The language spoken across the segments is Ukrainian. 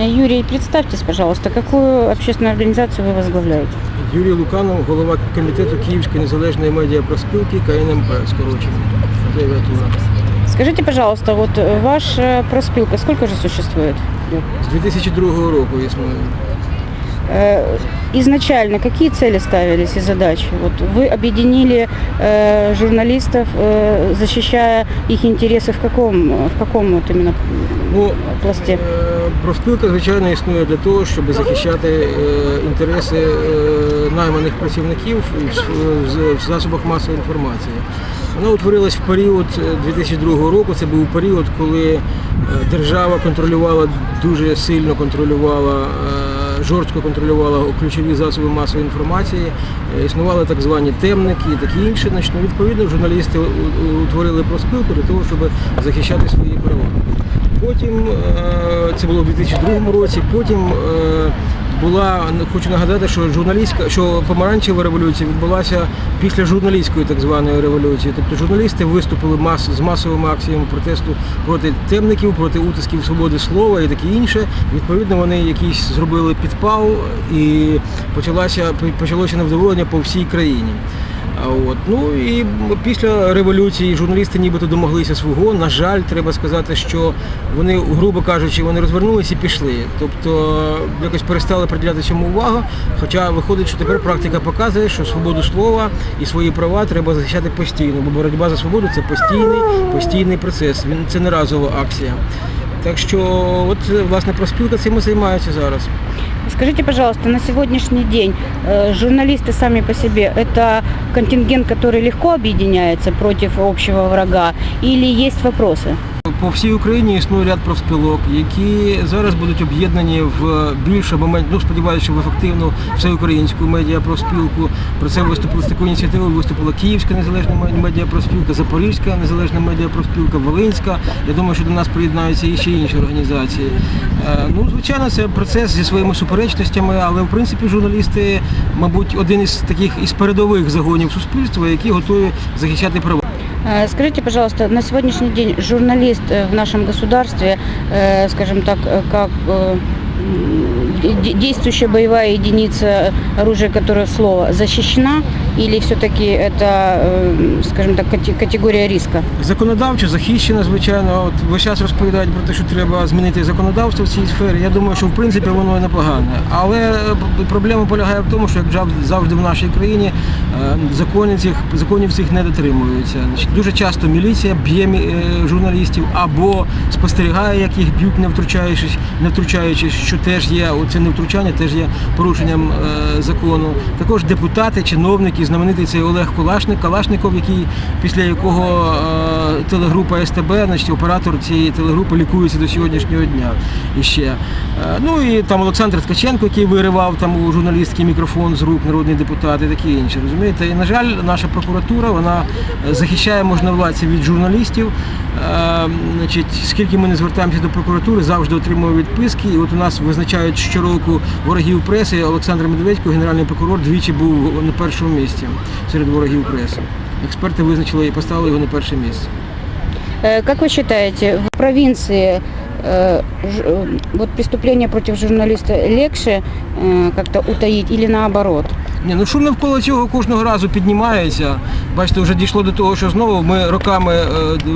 Э, Юрий, представьтесь, пожалуйста, какую общественную организацию вы возглавляете? Юрій Луканов, голова комітету Київської незалежної медіапроспілки КНМП, скорочено. Абревіатура. Скажите, пожалуйста, вот э, ваша проспилка сколько же существует? З 2002 року існує. Э, Изначально какие цели ставились и задачи? Вот вы объединили э, журналистов, э, защищая их интересы в каком, в каком вот именно Ну, пласте? е, профспілка, звичайно, існує для того, щоб захищати е, інтереси е, найманих працівників в, в- в засобах масової інформації. Вона утворилась в період е, 2002 року. Це був період, коли е, держава контролювала дуже сильно контролювала. е, Жорстко контролювала ключові засоби масової інформації, Е, існували так звані темники і такі інші. Значить, ну, відповідно, журналісти утворили проспілку для того, щоб захищати свої права. Потім е, це було в 2002 році. Потім е, була хочу нагадати, що журналістська, що помаранчева революція відбулася після журналістської так званої революції. Тобто журналісти виступили мас з масовими акціями протесту проти темників, проти утисків свободи слова і таке інше. Відповідно, вони якісь зробили підпал і почалося почалося невдоволення по всій країні. От. Ну і після революції журналісти нібито домоглися свого. На жаль, треба сказати, що вони, грубо кажучи, вони розвернулися і пішли. Тобто якось перестали приділяти цьому увагу. Хоча виходить, що тепер практика показує, що свободу слова і свої права треба захищати постійно, бо боротьба за свободу це постійний, постійний процес. Він це не разова акція. Так що, от власне проспілка цим і займається зараз. Скажите, пожалуйста, на сегодняшний день э, журналисты сами по себе это контингент, который легко объединяется против общего врага, или есть вопросы? По всій Україні існує ряд профспілок, які зараз будуть об'єднані в більш або менш, ну сподіваюся, в ефективну всеукраїнську медіапроспілку. Про це виступили з такою ініціативою. Виступила Київська незалежна медіапроспілка, Запорізька незалежна медіапроспілка, Волинська. Я думаю, що до нас приєднаються і ще інші організації. Е, Ну, звичайно, це процес зі своїми суперечностями, але в принципі журналісти, мабуть, один із таких із передових загонів суспільства, які готові захищати права. Э, Скажите, пожалуйста, на сегодняшний день журналист э, в нашем государстве, э, скажем так, э, как э, м, де- действующая боевая единица оружия, которое слово, защищена Или все-таки это, э, скажем так, кате- категория риска? Законодавчо захищена, звичайно. От весь час розповідають про те, що треба змінити законодавство в цій сфері. Я думаю, що в принципі воно непогане. Але е, проблема полягає в тому, що як завжди в нашій країні е, законів цих законів цих не дотримуються. Дуже часто міліція б'є е, журналістів або спостерігає, як їх б'ють, не втручаючись, не втручаючись, що теж є оце невтручання, теж є порушенням закону. Також депутати, чиновники, знаменитий цей Олег Калашник, Калашников, який після якого е, телегрупа СТБ, значить оператор цієї телегрупи лікується до сьогоднішнього дня. І ще. Е, ну і там Олександр Ткаченко, який виривав там у журналістський мікрофон з рук народний депутат і таке інше. Розумієте? І на жаль, наша прокуратура вона е, захищає можновладців від журналістів. Е, значить, скільки ми не звертаємося до прокуратури, завжди отримуємо відписки. І от у нас визначають щороку ворогів преси. Олександр Медведько, генеральний прокурор, двічі був на першому місці серед ворогів преси. Експерти визначили і поставили його на перше місце. Э, Как вы считаете, в провинции э, ж- э, вот преступление против журналиста легче э, как-то утаить или наоборот? Ні, ну шум навколо цього кожного разу піднімається. Бачите, вже дійшло до того, що знову ми роками е,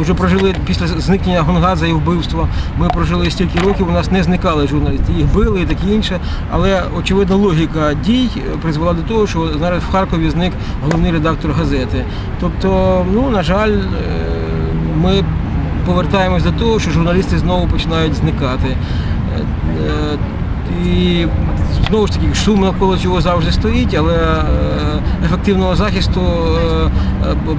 вже прожили після зникнення Гонгадзе і вбивства. Ми прожили стільки років, у нас не зникали журналісти. Їх били і таке інше. Але очевидно, логіка дій е, призвела до того, що зараз в Харкові зник головний редактор газети. Тобто, ну на жаль, е, ми повертаємось до того, що журналісти знову починають зникати. Е, е, І знову ж таки шум навколо цього завжди стоїть, але е, ефективного захисту е, е, б- б-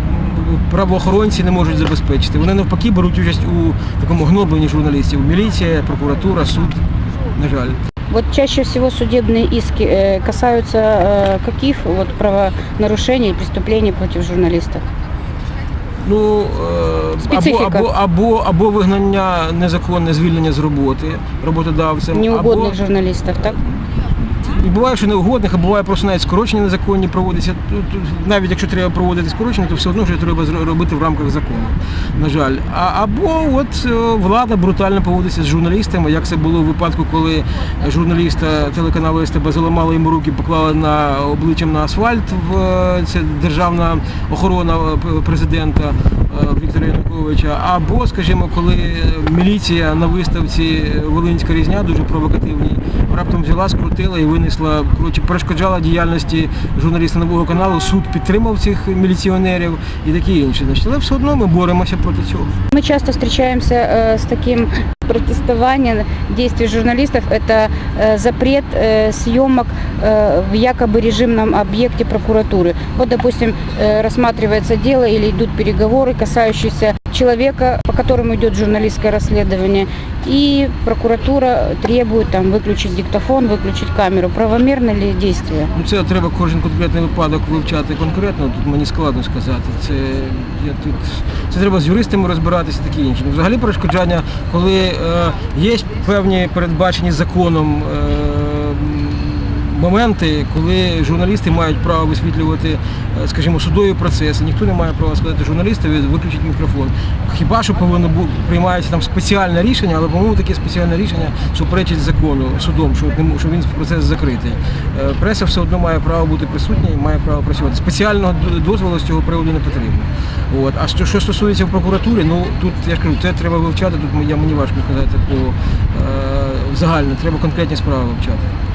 правоохоронці не можуть забезпечити. Вони навпаки беруть участь у такому гнобленні журналістів. Міліція, прокуратура, суд. На жаль. Вот чаще всего судебные иски э, касаются э, каких вот правонарушений, преступлений против журналистов? Ну е, або, або, або, або вигнання незаконне звільнення з роботи роботодавцем, Неугодних або журналістів, так? Буває, що неугодних, а буває просто навіть скорочення незаконні проводяться. Тут, навіть якщо треба проводити скорочення, то все одно вже треба робити в рамках закону. На жаль. А, або от е, влада брутально поводиться з журналістами, як це було в випадку, коли журналіста телеканалу СТБ заламали йому руки, поклали на обличчям на асфальт. В е, це державна охорона е, президента Віктора Януковича. Або, скажімо, коли міліція на виставці Волинська різня дуже провокативній, раптом взяла, скрутила і винесла, коротше, перешкоджала діяльності журналіста нового каналу. Суд підтримав цих міліціонерів і таке інше. Але все одно ми боремося проти цього. Ми часто зустрічаємося з таким протестованием действий журналистов. Это э, запрет э, съемок э, в якобы режимном объекте прокуратуры. Вот, допустим, э, рассматривается дело или идут переговоры, касающиеся человека, по которому идет журналистское расследование, и прокуратура требует там выключить диктофон, выключить камеру. Правомерно ли действие? Ну це треба кожен конкретний випадок вивчати конкретно. Тут мені складно сказати. Це я тут це треба з юристами розбиратися, таке інше. Ну, Взагалі перешкоджання, коли е, є певні передбачені законом. Е, Моменти, коли журналісти мають право висвітлювати, е, скажімо, судові процеси, ніхто не має права сказати журналістові виключити мікрофон. Хіба що повинно приймається там спеціальне рішення, але по-моєму таке спеціальне рішення суперечить закону судом, що, що він процес закритий. Е, Преса все одно має право бути присутня і має право працювати. Спеціального дозволу з цього приводу не потрібно. От. А що, що стосується в прокуратурі, ну тут я ж кажу, це треба вивчати. Тут я мені важко сказати по е, загально, треба конкретні справи вивчати.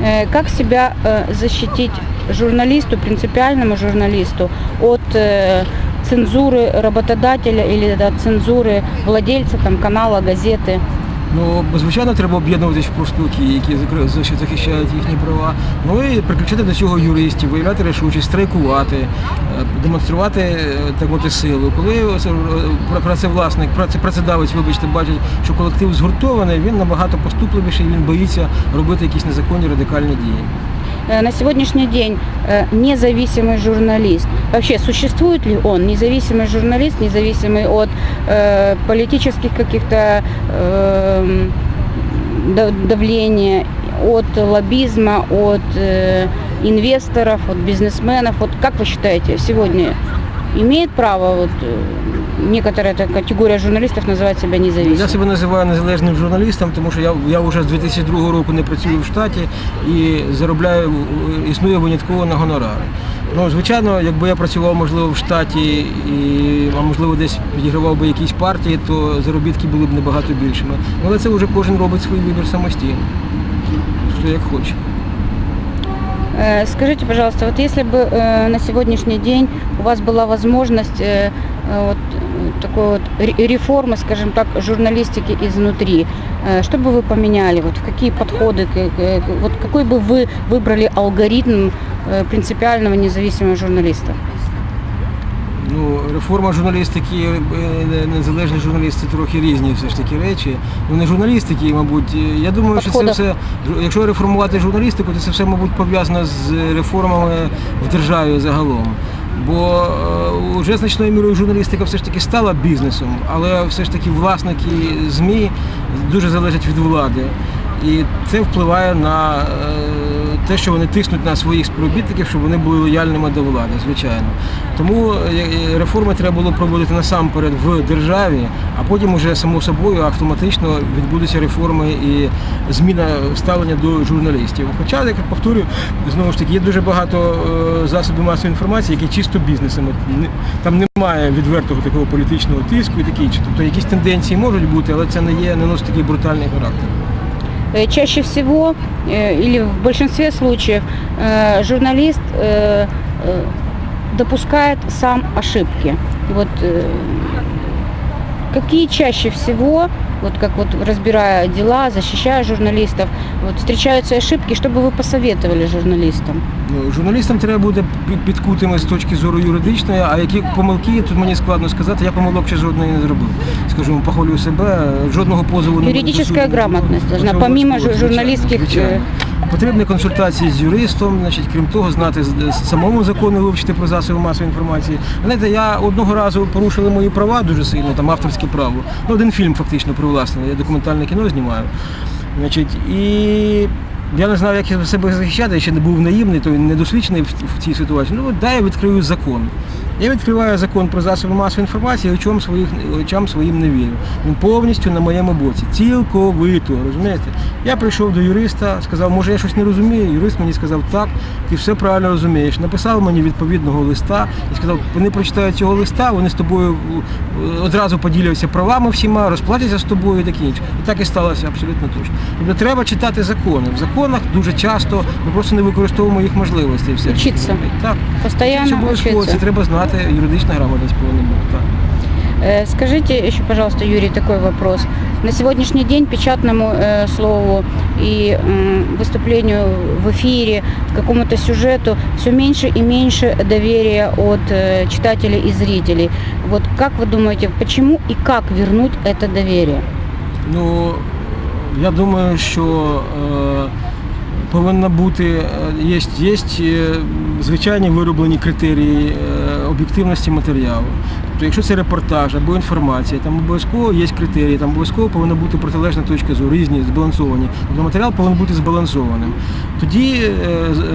Э, Как себя э, защитить журналисту, принципиальному журналисту от э, цензуры работодателя или от цензуры владельца там, канала, газеты? Ну, звичайно, треба об'єднуватись в профспілки, які захищають їхні права. Ну і приключити до цього юристів, виявляти рішучість, страйкувати, е, демонструвати е, так мати силу. Коли е, пра- працевласник, праце- працедавець, вибачте, бачить, що колектив згуртований, він набагато поступливіший, він боїться робити якісь незаконні радикальні дії. Э, На сегодняшний день э, независимый журналист, вообще существует ли он, независимый журналист, независимый от э, политических каких-то эм, да- давления, от лоббизма, от инвесторов, от бизнесменов? Вот как вы считаете, сегодня имеет право вот, некоторая эта категория журналистов называть себя Я независимым? себе називаю незалежним журналістом, тому що я, я вже з 2002 року не працюю в штаті і заробляю, е, існую винятково на гонорари. Ну, звичайно, якби я працював, можливо, в штаті і, а можливо, десь підігравав би якісь партії, то заробітки були б набагато більшими. Ну, Але це вже кожен робить свій вибір самостійно. Хто як хоче. Э, Скажите, пожалуйста, вот если бы э, на сегодняшний день у вас была возможность э, э, вот э, такой вот ре- реформы, скажем так, журналистики изнутри, э, что бы вы поменяли, вот в какие подходы, к- к- к- вот какой бы вы выбрали алгоритм э, принципиального независимого журналиста? Ну, реформа журналістики, е, незалежні журналісти трохи різні все ж таки речі. Ну не журналістики, мабуть. Я думаю, що це Підходи. все, жу- якщо реформувати журналістику, то це все, мабуть, пов'язано з реформами в державі загалом. Бо е, вже значною мірою журналістика все ж таки стала бізнесом, але все ж таки власники ЗМІ дуже залежать від влади. І це впливає на е, те, що вони тиснуть на своїх співробітників, щоб вони були лояльними до влади, звичайно. Тому е, е, реформи треба було проводити насамперед в державі, а потім уже само собою автоматично відбудуться реформи і зміна ставлення до журналістів. Хоча, як я повторюю, знову ж таки, є дуже багато е, засобів масової інформації, які чисто бізнесом. Там немає відвертого такого політичного тиску і таке інше. Тобто якісь тенденції можуть бути, але це не є, не носить такий брутальний характер. Э, Чаще всего э, или в большинстве случаев э, журналист э, э, допускает сам ошибки. Вот э, какие чаще всего, вот как вот разбирая дела, защищая журналистов, вот встречаются ошибки, что бы вы посоветовали журналистам? Ну, журналістам треба буде пі- підкутими з точки зору юридичної, а які помилки, тут мені складно сказати, я помилок ще жодної не зробив. Скажу, похвалюю себе, жодного позову не грамотность должна, помимо журналістських, звичайно. Потрібні консультації з юристом, значить, крім того, знати самому закону вивчити про засоби масової інформації. Знаєте, я одного разу порушили мої права дуже сильно, там авторське право. Ну, один фільм фактично привласнений, я документальне кіно знімаю. Значить, і я не знав, як себе захищати, я ще не був наївний, то недосвідчений в цій ситуації. Ну, дай я відкрию закон. Я відкриваю закон про засоби масової інформації, очам, своїх, очам своїм не вірю. Він повністю на моєму боці. Цілковито, розумієте? Я прийшов до юриста, сказав, може я щось не розумію. Юрист мені сказав, так, ти все правильно розумієш. Написав мені відповідного листа і сказав, вони прочитають цього листа, вони з тобою е, одразу поділяться правами всіма, розплатяться з тобою і таке інше. І так і сталося абсолютно точно. Тобто треба читати закони. В законах дуже часто ми просто не використовуємо їх можливості. Учиться. Так. Це Постоянно обов'язково, це треба знати, юридична грамотність повинна бути. Так. Э, Скажите еще, пожалуйста, Юрий, такой вопрос. На сегодняшний день печатному э, слову и м, выступлению в эфире, какому-то сюжету все меньше и меньше доверия от э, читателей и зрителей. Вот как вы думаете, почему и как вернуть это доверие? Ну, я думаю, що е, повинна бути, е, є, є е, звичайні вироблені критерії е, Об'єктивності матеріалу. Тобто, якщо це репортаж або інформація, там обов'язково є критерії, там обов'язково повинна бути протилежна точка зору, різні, збалансовані. Тобто матеріал повинен бути збалансованим. Тоді е,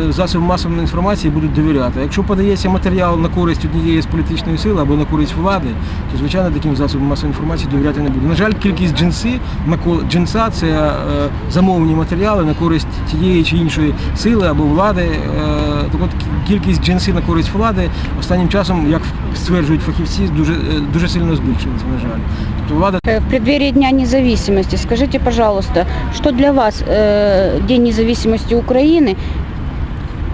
е, засоби масової інформації будуть довіряти. Якщо подається матеріал на користь однієї з політичної сили або на користь влади, то звичайно таким засобам масової інформації довіряти не буде. На жаль, кількість джинси джинса це е, замовні матеріали на користь тієї чи іншої сили або влади. Так от кількість джинси на користь влади останнім часом, як стверджують фахівці, дуже е, дуже сильно збільшується. На жаль, тобто влада Э, В преддверии Дня независимости скажите, пожалуйста, что для вас э, День независимости Украины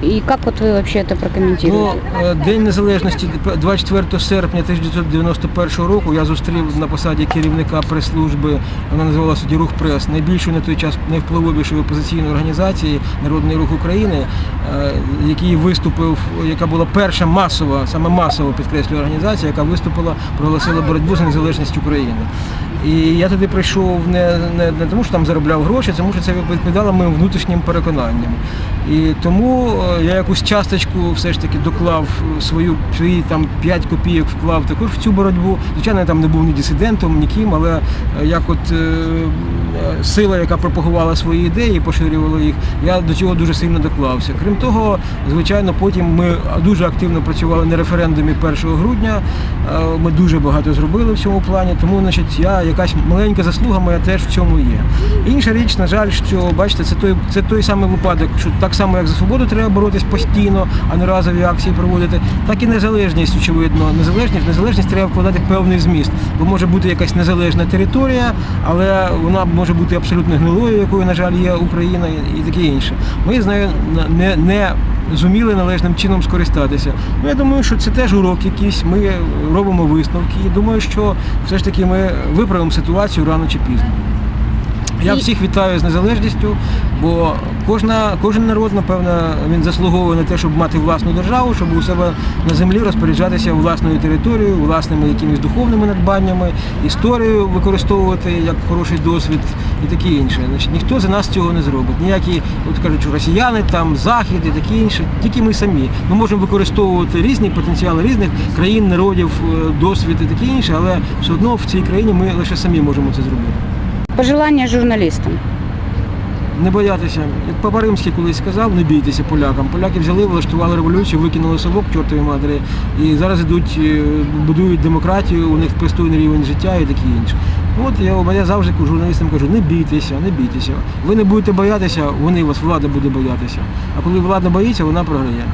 И как вот вы вообще Ну, прокомментируете? е, День Незалежності 24 серпня 1991 року я зустрів на посаді керівника прес-служби, вона називалася тоді Рух Прес, найбільшої на той час найвпливовішої опозиційної організації Народний рух України, е, який виступив, яка була перша масова, саме масова підкреслюю організація, яка виступила, проголосила боротьбу за незалежність України. І я туди прийшов не, не, не тому, що там заробляв гроші, тому що це відповідало моїм внутрішнім переконанням. І тому е, я якусь часточку все ж таки доклав свою свої там 5 копійок вклав також в цю боротьбу. Звичайно, я там не був ні дисидентом, ніким, але е, як от е, е, сила, яка пропагувала свої ідеї, поширювала їх, я до цього дуже сильно доклався. Крім того, звичайно, потім ми дуже активно працювали на референдумі 1 грудня. Ми дуже багато зробили в цьому плані, тому значить я якась маленька заслуга моя теж в цьому є. Інша річ, на жаль, що бачите, це той, це той самий випадок, що так само, як за свободу треба боротись постійно, а не разові акції проводити, так і незалежність, очевидно. Незалежність, незалежність треба вкладати певний зміст. Бо може бути якась незалежна територія, але вона може бути абсолютно гнилою, якою, на жаль, є Україна і, таке інше. Ми з нею не, не зуміли належним чином скористатися. Ну, я думаю, що це теж урок якийсь. Ми робимо висновки і думаю, що все ж таки ми виправимо ситуацію рано чи пізно. Я всіх вітаю з незалежністю, бо кожна, кожен народ, напевно, він заслуговує на те, щоб мати власну державу, щоб у себе на землі розпоряджатися власною територією, власними якимись духовними надбаннями, історію використовувати як хороший досвід і таке інше. Значить, ніхто за нас цього не зробить. Ніякі, от кажуть, росіяни, там захід і таке інше. Тільки ми самі. Ми можемо використовувати різні потенціали різних країн, народів, е, досвід і таке інше, але все одно в цій країні ми лише самі можемо це зробити. Пожелания журналистам. Не боятися, як Папа Римський колись сказав, не бійтеся полякам. Поляки взяли, влаштували революцію, викинули совок чортові матері, і зараз ідуть, е, будують демократію, у них пристойний рівень життя і таке інше. От я, я завжди журналістам кажу, не бійтеся, не бійтеся. Ви не будете боятися, вони вас, влада буде боятися. А коли влада боїться, вона програє.